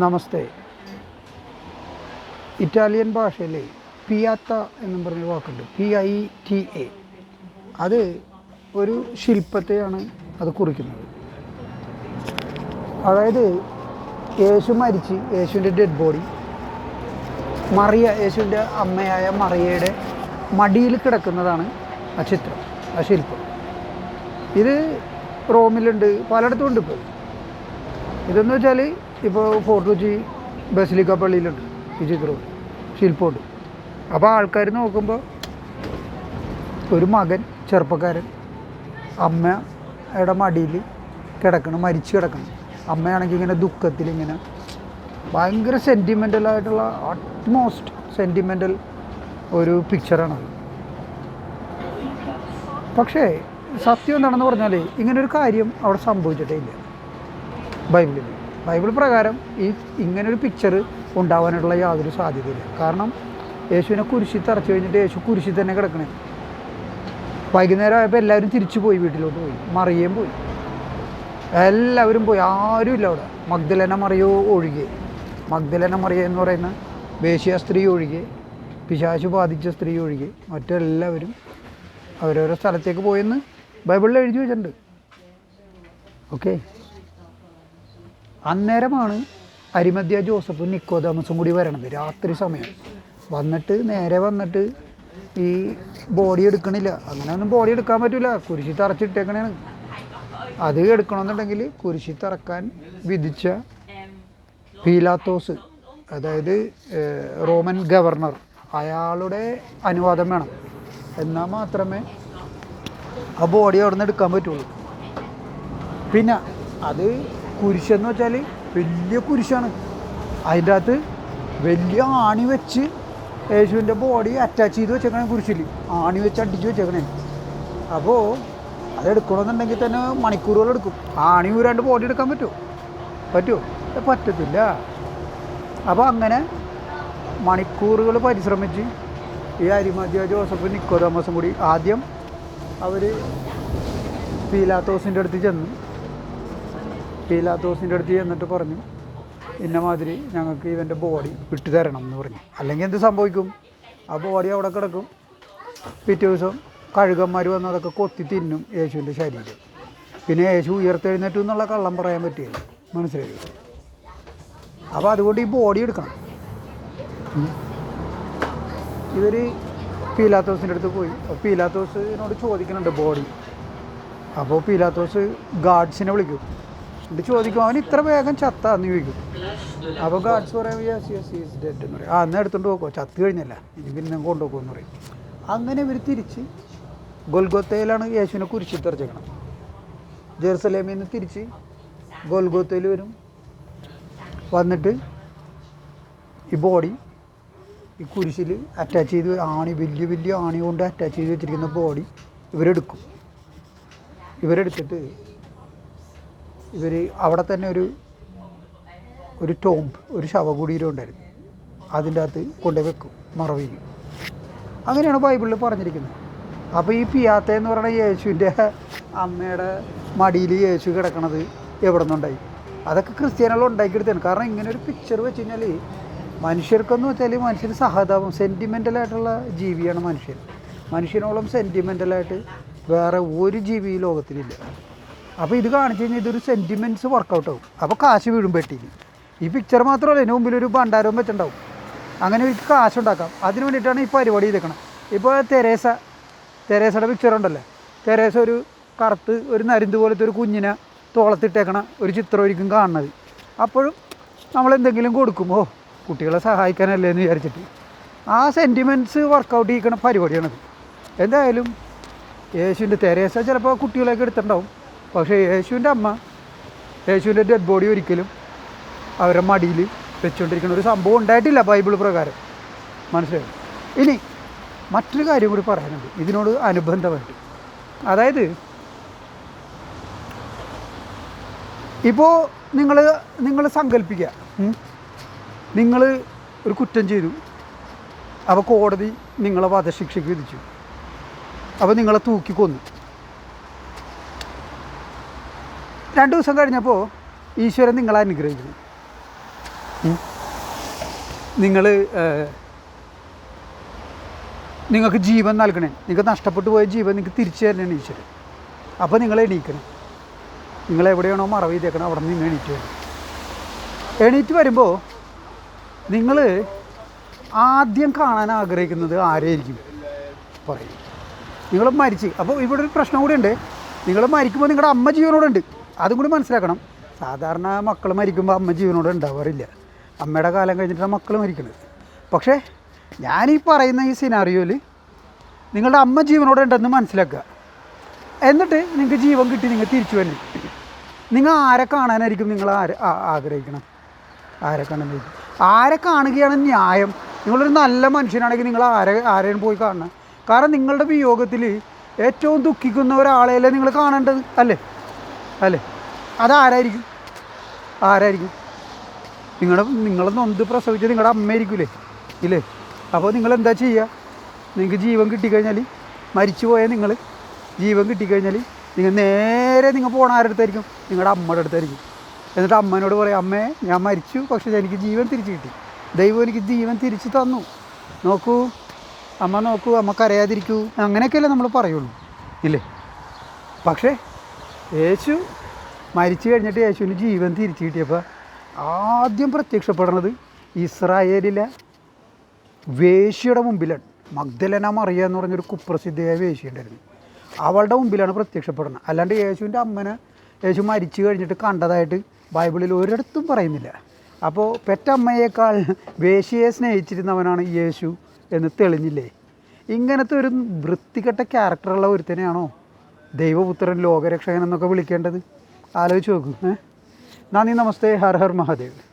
നമസ്തേ. Italian ഭാഷയിൽ പിയാത്ത എന്നും പറഞ്ഞൊരു വാക്കുണ്ട്. പി ഐ ടി എ അത് ഒരു ശില്പത്തെയാണ് അത് കുറിക്കുന്നത്. അതായത് യേശു മരിച്ച് യേശുവിന്റെ ഡെഡ് ബോഡി മറിയ യേശുവിന്റെ അമ്മയായ മറിയയുടെ മടിയിൽ കിടക്കുന്നതാണ് ആ ചിത്രം ആ ശില്പം. ഇത് റോമിലുണ്ട് പലയിടത്തും ഉണ്ട് ഇപ്പോൾ ഇതെന്ന് വെച്ചാൽ ഇപ്പോൾ ഫോർട്ട് കൊച്ചി ബസിലിക്ക പള്ളിയിലുണ്ട്. ഈ ചിത്രവും ശില്പമുണ്ട് അപ്പോൾ ആൾക്കാർ നോക്കുമ്പോൾ ഒരു മകൻ ചെറുപ്പക്കാരൻ അമ്മയുടെ മടിയിൽ കിടക്കണം മരിച്ചു കിടക്കണം. അമ്മയാണെങ്കിൽ ഇങ്ങനെ ദുഃഖത്തിൽ ഇങ്ങനെ ഭയങ്കര സെന്റിമെന്റൽ ആയിട്ടുള്ള അറ്റ്മോസ്റ്റ് സെന്റിമെന്റൽ ഒരു പിക്ചറാണ് പക്ഷേ സത്യം എന്താണെന്ന് പറഞ്ഞാൽ ഇങ്ങനൊരു കാര്യം അവിടെ സംഭവിച്ചിട്ടേ ഇല്ല. ബൈബിളിൽ ബൈബിൾ പ്രകാരം ഈ ഇങ്ങനൊരു പിക്ചർ ഉണ്ടാവാനുള്ള യാതൊരു സാധ്യതയില്ല. കാരണം യേശുവിനെ കുരിശി തറച്ചു കഴിഞ്ഞിട്ട് യേശു കുരിശി തന്നെ കിടക്കണേ. വൈകുന്നേരം ആയപ്പോൾ എല്ലാവരും തിരിച്ചു പോയി വീട്ടിലോട്ട് പോയി. മറിയേം പോയി. എല്ലാവരും പോയി. ആരും ഇല്ല അവിടെ. മഗ്ദലന മറിയോ ഒഴികെ. മഗ്ദലന മറിയ എന്ന് പറയുന്ന വേശ്യ സ്ത്രീ ഒഴികെ. പിശാശു ബാധിച്ച സ്ത്രീ ഒഴികെ. മറ്റെല്ലാവരും അവരവരുടെ സ്ഥലത്തേക്ക് പോയെന്ന് ബൈബിളിൽ എഴുതി വെച്ചിട്ടുണ്ട്. ഓക്കെ? അന്നേരമാണ് അരിമദ്യ ജോസഫും നിക്കോദാമസും കൂടി വരണത് രാത്രി സമയം. വന്നിട്ട് നേരെ വന്നിട്ട് ഈ ബോഡി എടുക്കണില്ല. അങ്ങനെയൊന്നും ബോഡി എടുക്കാൻ പറ്റില്ല കുരിശി തറച്ചിട്ടേക്കണേ അത് എടുക്കണമെന്നുണ്ടെങ്കിൽ കുരിശി തറക്കാൻ വിധിച്ച പീലാത്തോസ് അതായത് റോമൻ ഗവർണർ അയാളുടെ അനുവാദം വേണം. എന്നാൽ മാത്രമേ ആ ബോഡി അവിടെ നിന്ന് എടുക്കാൻ പറ്റുള്ളൂ. പിന്നെ അത് കുരിശെന്ന് വെച്ചാൽ വലിയ കുരിശാണ്. അതിന്റെ അകത്ത് വലിയ ആണി വെച്ച് യേശുവിന്റെ ബോഡി അറ്റാച്ച് ചെയ്ത് വെച്ചേക്കണേ കുരിശിൽ ആണി വെച്ച് അടിച്ച് വെച്ചേക്കണേ. അപ്പോൾ അത് എടുക്കണമെന്നുണ്ടെങ്കിൽ തന്നെ മണിക്കൂറുകൾ എടുക്കും. ആണി ഊരാണ്ട് ബോഡി എടുക്കാൻ പറ്റുമോ? പറ്റുമോ? പറ്റത്തില്ല. അപ്പോൾ അങ്ങനെ മണിക്കൂറുകൾ പരിശ്രമിച്ച് ഈ അരിമതിയ ജോസഫ് നിക്കോ തോമസും കൂടി ആദ്യം അവർ പീലാത്തോസിന്റെ അടുത്ത് ചെന്നു പീലാത്തോസിന്റെ അടുത്ത് ചെന്നിട്ട് പറഞ്ഞു ഇന്ന മാതിരി ഞങ്ങൾക്ക് ഇവന്റെ ബോഡി വിട്ടു തരണം എന്ന് പറഞ്ഞു. അല്ലെങ്കിൽ എന്ത് സംഭവിക്കും? ആ ബോഡി അവിടെ കിടക്കും. പിറ്റേ ദിവസം കഴുകന്മാർ വന്ന് അതൊക്കെ കൊത്തി തിന്നും യേശുവിന്റെ ശരീരം. പിന്നെ യേശു ഉയർത്തെഴുന്നേറ്റു എന്നുള്ള കള്ളം പറയാൻ പറ്റില്ല മനസ്സിലായി? അപ്പോൾ അതുകൊണ്ട് ഈ ബോഡി എടുക്കണം. ഇവർ പീലാത്തോസിന്റെ അടുത്ത് പോയി. അപ്പോൾ പീലാത്തോസിനോട് ചോദിക്കുന്നുണ്ട് ബോഡി അപ്പോൾ പീലാത്തോസ് ഗാർഡ്സിനെ വിളിക്കും. എന്നിട്ട് ചോദിക്കും അവൻ ഇത്ര വേഗം ചത്ത എന്ന് ചോദിക്കും. അപ്പോൾ ഗാഡ്സ് പറയാം ഡെഡ് എന്ന് ആ എന്നാൽ എടുത്തോണ്ട് പോക്കോ? ചത്ത് കഴിഞ്ഞല്ല? ഇനി പിന്നെ കൊണ്ടുപോകുമെന്ന് പറയും. അങ്ങനെ ഇവർ തിരിച്ച് ഗൊൽഗോത്തയിലാണ് യേശുവിനെ കുരിശി തെറിച്ചേക്കണം ജെറുസലേമിൽ നിന്ന് തിരിച്ച് ഗോൽഗോത്തയിൽ വരും. വന്നിട്ട് ഈ ബോഡി ഈ കുരിശിൽ അറ്റാച്ച് ചെയ്ത് ആണി വലിയ വലിയ ആണി കൊണ്ട് അറ്റാച്ച് ചെയ്ത് വെച്ചിരിക്കുന്ന ബോഡി ഇവരെടുക്കും. ഇവരെടുത്തിട്ട് ഇവർ അവിടെ തന്നെ ഒരു ഒരു ടോംബ് ഒരു ശവകുടീരം ഉണ്ടായിരുന്നു. അതിന്റെ അകത്ത് കൊണ്ടുപോയി വെക്കും മറവിയിൽ അങ്ങനെയാണ് ബൈബിളിൽ പറഞ്ഞിരിക്കുന്നത്. അപ്പോൾ ഈ പിയാത്ത എന്ന് പറയുന്ന യേശുവിന്റെ അമ്മയുടെ മടിയിൽ യേശു കിടക്കണത് എവിടെ നിന്നുണ്ടായി? അതൊക്കെ ക്രിസ്ത്യാനികൾ ഉണ്ടാക്കിയെടുത്താണ് കാരണം ഇങ്ങനെ ഒരു പിക്ചർ വെച്ച് കഴിഞ്ഞാൽ മനുഷ്യർക്കെന്ന് വെച്ചാൽ മനുഷ്യർ സഹതാപം സെന്റിമെന്റലായിട്ടുള്ള ജീവിയാണ് മനുഷ്യൻ. മനുഷ്യനോളം സെന്റിമെന്റലായിട്ട് വേറെ ഒരു ജീവി ലോകത്തിലില്ല. അപ്പോൾ ഇത് കാണിച്ചു കഴിഞ്ഞാൽ ഇതൊരു സെന്റിമെന്റ്സ് വർക്കൗട്ട് ആവും. അപ്പോൾ കാശ് വീഴും പെട്ടിയിൽ ഈ പിക്ചർ മാത്രമല്ല ഇതിന് മുമ്പിൽ ഒരു ഭണ്ഡാരവും വെച്ചിട്ടുണ്ടാവും. അങ്ങനെ ഒരു കാശ് ഉണ്ടാക്കാം. അതിന് വേണ്ടിയിട്ടാണ് ഈ പരിപാടി ചെയ്തേക്കണം. ഇപ്പോൾ തെരേസ തെരേസയുടെ പിക്ചർ ഉണ്ടല്ലോ? തെരേസ ഒരു കറുത്ത് ഒരു നരിന്ത് പോലത്തെ ഒരു കുഞ്ഞിനെ തോളത്തിട്ടേക്കണ ഒരു ചിത്രമായിരിക്കും കാണുന്നത്. അപ്പോഴും നമ്മൾ എന്തെങ്കിലും കൊടുക്കുമോ കുട്ടികളെ സഹായിക്കാനല്ലേ എന്ന് വിചാരിച്ചിട്ട്. ആ സെന്റിമെന്റ്സ് വർക്കൗട്ട് ചെയ്യിക്കണ പരിപാടിയാണത്. എന്തായാലും യേശുവിന്റെ തെരേസ ചിലപ്പോൾ കുട്ടികളെയൊക്കെ എടുത്തിട്ടുണ്ടാവും. പക്ഷേ യേശുവിന്റെ അമ്മ യേശുവിന്റെ ഡെഡ് ബോഡി ഒരിക്കലും അവരുടെ മടിയിൽ വെച്ചുകൊണ്ടിരിക്കുന്ന ഒരു സംഭവം ഉണ്ടായിട്ടില്ല ബൈബിൾ പ്രകാരം. മനസ്സിലായി? ഇനി മറ്റൊരു കാര്യം കൂടി പറയാനുണ്ട്. ഇതിനോട് അനുബന്ധമായിട്ട്. അതായത് ഇപ്പോൾ നിങ്ങൾ നിങ്ങൾ സങ്കല്പിക്കുക. നിങ്ങൾ ഒരു കുറ്റം ചെയ്തു. അപ്പോൾ കോടതി നിങ്ങളെ വധശിക്ഷയ്ക്ക് വിധിച്ചു. അപ്പോൾ നിങ്ങളെ തൂക്കി രണ്ട് ദിവസം കഴിഞ്ഞപ്പോൾ ഈശ്വരൻ നിങ്ങളെ അനുഗ്രഹിക്കുന്നു. നിങ്ങൾ നിങ്ങൾക്ക് ജീവൻ നൽകണേ. നിങ്ങൾക്ക് നഷ്ടപ്പെട്ടു പോയ ജീവൻ നിങ്ങൾക്ക് തിരിച്ചു തരണേ ഈശ്വരൻ. അപ്പോൾ നിങ്ങൾ എണീക്കണം. നിങ്ങൾ എവിടെയാണോ മറവ് ചെയ്തേക്കണം അവിടെ നിന്ന് എണീറ്റ് വരും. എണീറ്റ് വരുമ്പോൾ നിങ്ങൾ ആദ്യം കാണാൻ ആഗ്രഹിക്കുന്നത് ആരെയായിരിക്കും പറയും. നിങ്ങൾ മരിച്ച്. അപ്പോൾ ഇവിടെ ഒരു പ്രശ്നം കൂടി ഉണ്ട് നിങ്ങൾ മരിക്കുമ്പോൾ നിങ്ങളുടെ അമ്മ ജീവനോടെ ഉണ്ട് അതും കൂടി മനസ്സിലാക്കണം. സാധാരണ മക്കൾ മരിക്കുമ്പോൾ അമ്മ ജീവനോട് ഉണ്ടാവാറില്ല. അമ്മയുടെ കാലം കഴിഞ്ഞിട്ടാണ് മക്കൾ മരിക്കുന്നത് പക്ഷേ ഈ പറയുന്ന ഈ സിനാറിയോയിൽ നിങ്ങളുടെ അമ്മ ജീവനോടെ ഉണ്ടെന്ന് മനസ്സിലാക്കുക. എന്നിട്ട് നിങ്ങൾക്ക് ജീവൻ കിട്ടി നിങ്ങൾ തിരിച്ചു വരണം നിങ്ങൾ ആരെ കാണാനായിരിക്കും നിങ്ങൾ ആരെ ആഗ്രഹിക്കണം ആരെ കാണാനായിരിക്കും? ആരെ കാണുകയാണ് ന്യായം? നിങ്ങളൊരു നല്ല മനുഷ്യനാണെങ്കിൽ നിങ്ങൾ ആരെ ആരെയും പോയി കാണണം? കാരണം നിങ്ങളുടെ വിയോഗത്തിൽ ഏറ്റവും ദുഃഖിക്കുന്ന ഒരാളെയല്ലേ നിങ്ങൾ കാണേണ്ടത്? അല്ലേ? അല്ലേ? അതാരായിരിക്കും? ആരായിരിക്കും? നിങ്ങളുടെ നിങ്ങളെ നൊന്ത് പ്രസവിച്ച നിങ്ങളുടെ അമ്മയായിരിക്കൂലേ? ഇല്ലേ? അപ്പോൾ നിങ്ങൾ എന്താ ചെയ്യുക നിങ്ങൾക്ക് ജീവൻ കിട്ടിക്കഴിഞ്ഞാൽ മരിച്ചു പോയാൽ നിങ്ങൾ ജീവൻ കിട്ടിക്കഴിഞ്ഞാൽ നിങ്ങൾ നേരെ നിങ്ങൾ പോണ ആരടുത്തായിരിക്കും നിങ്ങളുടെ അമ്മയുടെ അടുത്തായിരിക്കും. എന്നിട്ട് അമ്മേനോട് പറയും അമ്മേ ഞാൻ മരിച്ചു പക്ഷേ എനിക്ക് ജീവൻ തിരിച്ചു കിട്ടി. ദൈവം എനിക്ക് ജീവൻ തിരിച്ചു തന്നു. നോക്കൂ. അമ്മ നോക്കൂ അമ്മ കരയാതിരിക്കൂ. അങ്ങനെയൊക്കെയല്ലേ നമ്മൾ പറയുള്ളൂ. ഇല്ലേ? പക്ഷേ യേശു മരിച്ചു കഴിഞ്ഞിട്ട് യേശുവിന് ജീവൻ തിരിച്ചു കിട്ടിയപ്പോൾ ആദ്യം പ്രത്യക്ഷപ്പെടുന്നത് ഇസ്രായേലിലെ വേശിയുടെ മുമ്പിലാണ്. മഗ്ദലന മറിയ എന്ന് പറഞ്ഞൊരു കുപ്രസിദ്ധയായ വേശ്യ ഉണ്ടായിരുന്നു. അവളുടെ മുമ്പിലാണ് പ്രത്യക്ഷപ്പെടുന്നത്. അല്ലാണ്ട് യേശുവിന്റെ അമ്മനെ യേശു മരിച്ചു കഴിഞ്ഞിട്ട് കണ്ടതായിട്ട് ബൈബിളിൽ ഒരിടത്തും പറയുന്നില്ല. അപ്പോൾ പെറ്റമ്മയേക്കാൾ വേശ്യയെ സ്നേഹിച്ചിരുന്നവനാണ് യേശു എന്ന് തെളിഞ്ഞില്ലേ? ഇങ്ങനത്തെ ഒരു വൃത്തികെട്ട ക്യാരക്ടറുള്ള ഒരുത്തനെയാണോ ദൈവപുത്രൻ ലോകരക്ഷകൻ എന്നൊക്കെ വിളിക്കേണ്ടത്? ആലോചിച്ച് നോക്കൂ ഏ? നന്ദി നമസ്തേ ഹർ ഹർ മഹാദേവ്.